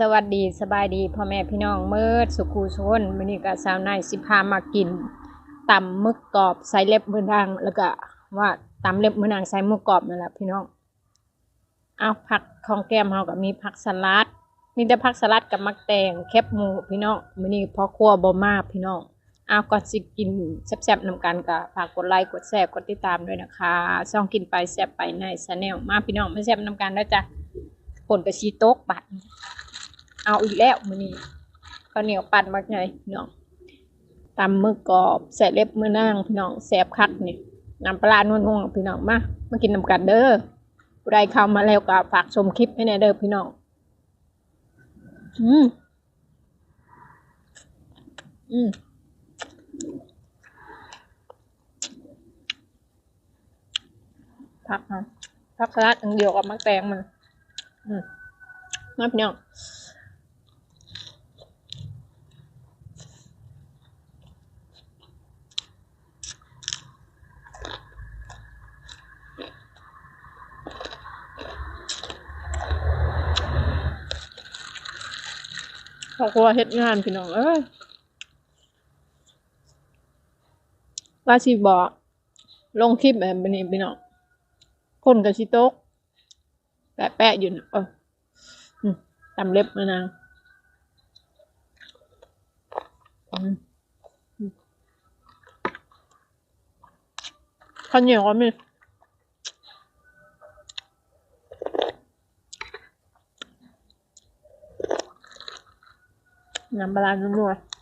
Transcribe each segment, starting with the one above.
สวัสดีสบายดีพ่อแม่พี่น้องเมิดสุขูชนมื้อนี้ก็สาวนายสิพามากินตำมึกกรอบใส่เล็บมือนางแล้วก็ว่าตำเล็บมือนางใส่มึกกรอบนั่นแหละพี่น้อง เอาผักของแก้มเฮาก็มีผักสลัด มีแต่ผักสลัดกับมักแตงแคบหมูพี่น้องมื้อนี้พ่อครัวบ่มาพี่น้องเอาก่อนสิกินแซ่บๆนำกันก็ฝากกดไลค์กดแชร์กดติดตามด้วยนะคะช่องกินไปแซ่บไปในชาแนลมาพี่น้องมาแซ่บนำกันแล้วจ้ะผลกระชีโต๊กบัด เอาอีกแล้วมือนี้ข้าวเหนียวปั่นมากไงพี่น้องตำมือกรอบใส่เล็บมือนางพี่น้องแซ่บคักนี่น้ำปลาร้านุ่นๆพี่น้องมามากินนำกันเด้อผู้ใดเข้ามาแล้วก็ฝากชมคลิปให้แน่เด้อพี่น้องอืมอืมผักฮะผักสลัดอันเดียวกับมะแตงมัน อืมมาพี่น้อ อบครัวเฮ็ดงานพี่น้องเอ้ยว่าสิบอกลงคลิปแบบนี้พี่น้องคนกับชิโต๊กแปะๆอยู่นะเออตำเล็บมานางข้าวเหนียวก็มี น้ำปลาร้านัวๆ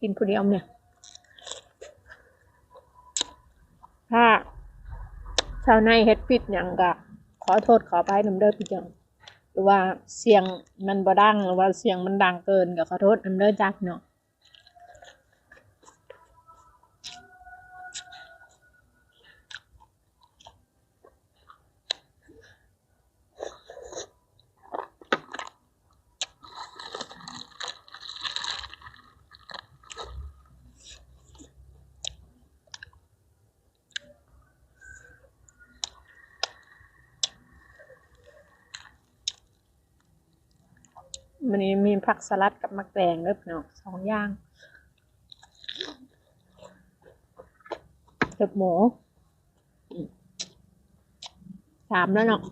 กินผู้เดียวเนี่ย ถ้าชาวในเฮ็ดผิดอย่างกะขอโทษขอไปน้ำเด้อพี่จังหรือว่าเสียงมันบ่ดังหรือว่าเสียงมันดังเกินก็ขอโทษน้ำเด้อจักเนาะ มันนี้มีผักสลัดกับมะแกงเด้อพี่น้องสองอย่างเห็บหมูสามแล้วเนาะ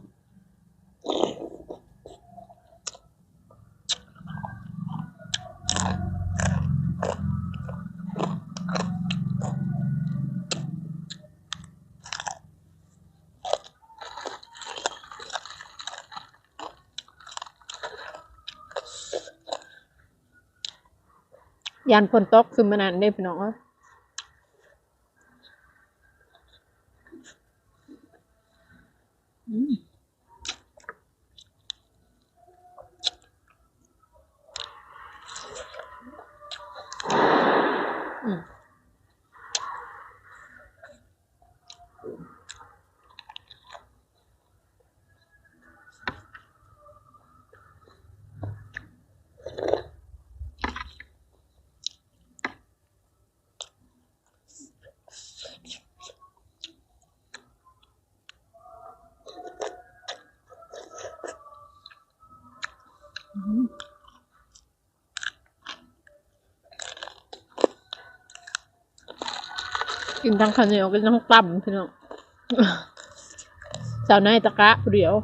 ยันฝนตกคือมันนั่นได้พี่น้องเอ้ยอืมอืมอืม กินทั้งข้าวเหนียวกินทั้งตำพี่น้องสาวนายตะกะเดียว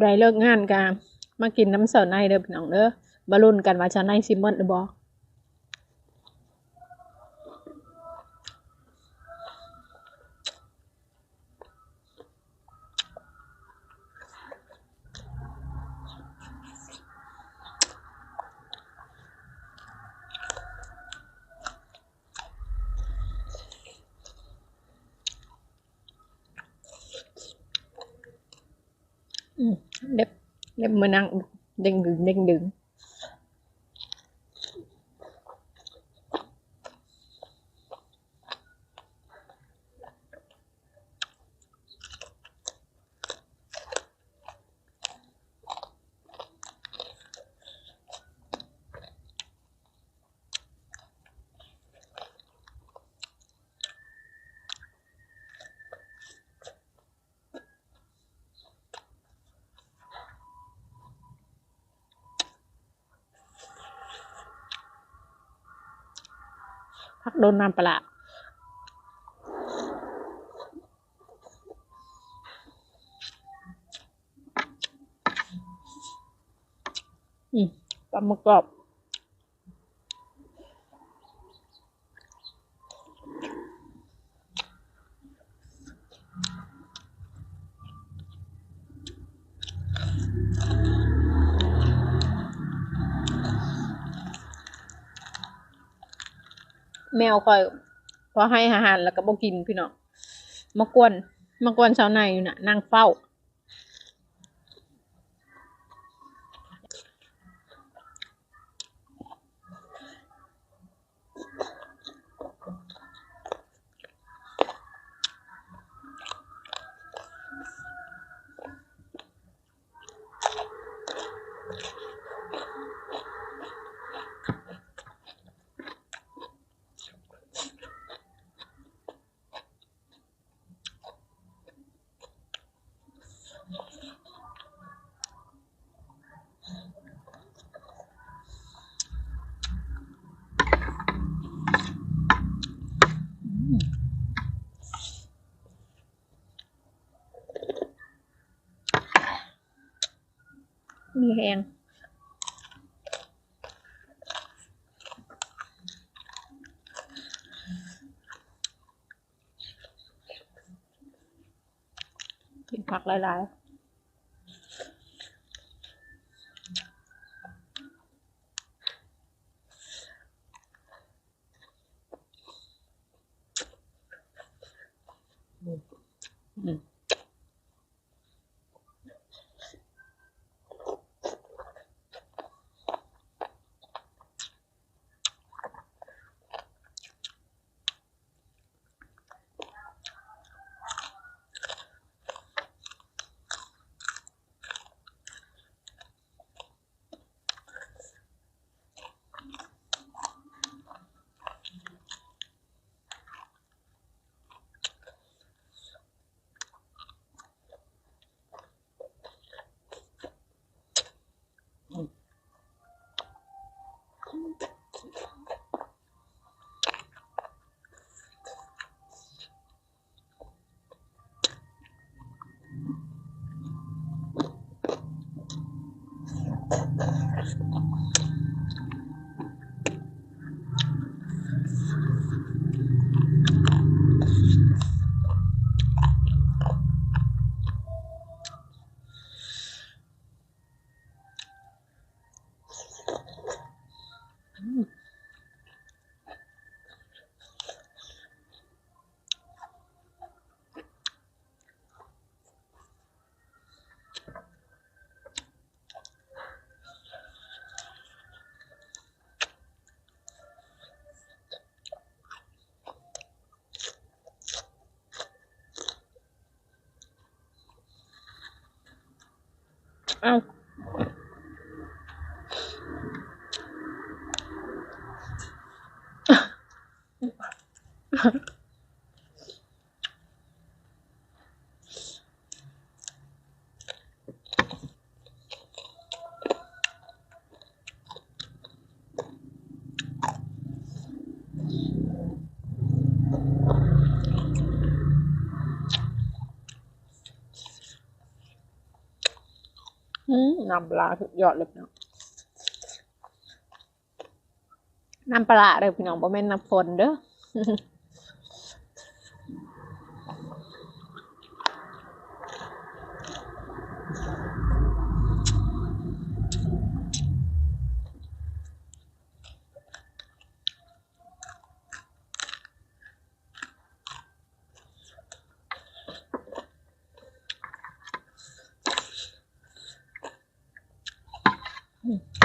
ผู้ใดเลิกงานกามากินน้ำเสาในเด้อพี่น้องเด้อบารุนกันว่าชาในซิมเมอร์หรือบอก嗯。Mm. เล็บเล็บมือนางเด้งดึงเด้งดึงพัก โดนน้ำปลาอืมปลาหมึกกรอบ แมวคอยพอให้อาหารแล้วก็บอกินพี่น้องมากวนมากวนชาวนาอยู่น่ะนั่งเฝ้า มี แหงกินผักหลายๆอืม เอ้าอืม น้ำปลาสุดยอดเลยพี่น้องน้ำปลาเด้อพี่น้องบ่แม่นน้ำฝนเด้ออ Hmm.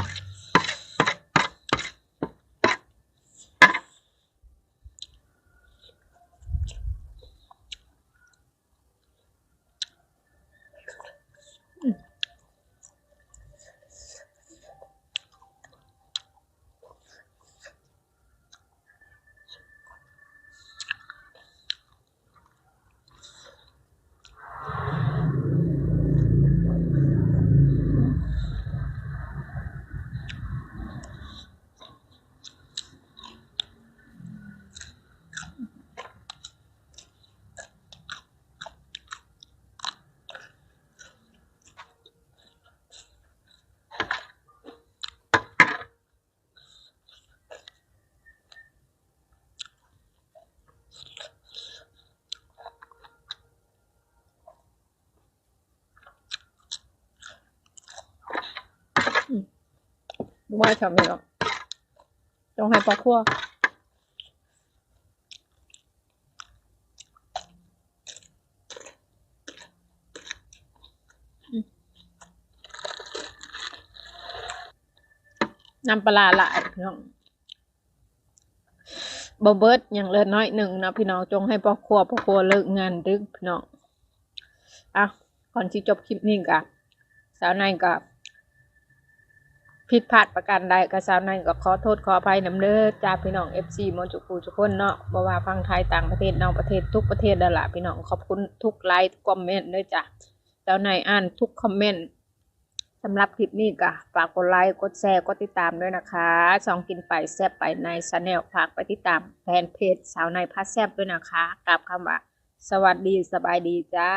ว่าชอบไม่หรอกจงให้ปอกครัวนำปลาหลายพี่น้องบเบิดอย่างเลิศน้อยหนึ่งนะพี่น้องจงให้พ่อครัวพ่อครัวเลิกงานดึกพี่น้องอะก่อนที่จบคลิปนี้กะสาวนายกับ ผิดพลาดประการใดก็สาวนั้นก็ขอโทษขออภัยน้ำเด้อจ้าพี่น้อง FC มอนจุกูทุกคนเนาะบ่ว่าฟังไทยต่างประเทศนอกประเทศทุกประเทศนั่นล่ะพี่น้องขอบคุณทุกไลค์ทุกคอมเมนต์ด้วยจ้ะสาวในายอ่านทุกคอมเมนต์สำหรับคลิปนี้ก็ฝากกดไลค์กดแชร์กดติดตามด้วยนะคะสองกินไปแซ่บไปในชาแนลฝากไปติดตามแฟนเพจสาวในพาแซ่บด้วยนะคะกลับคำว่า สวัสดีสบายดีจ้า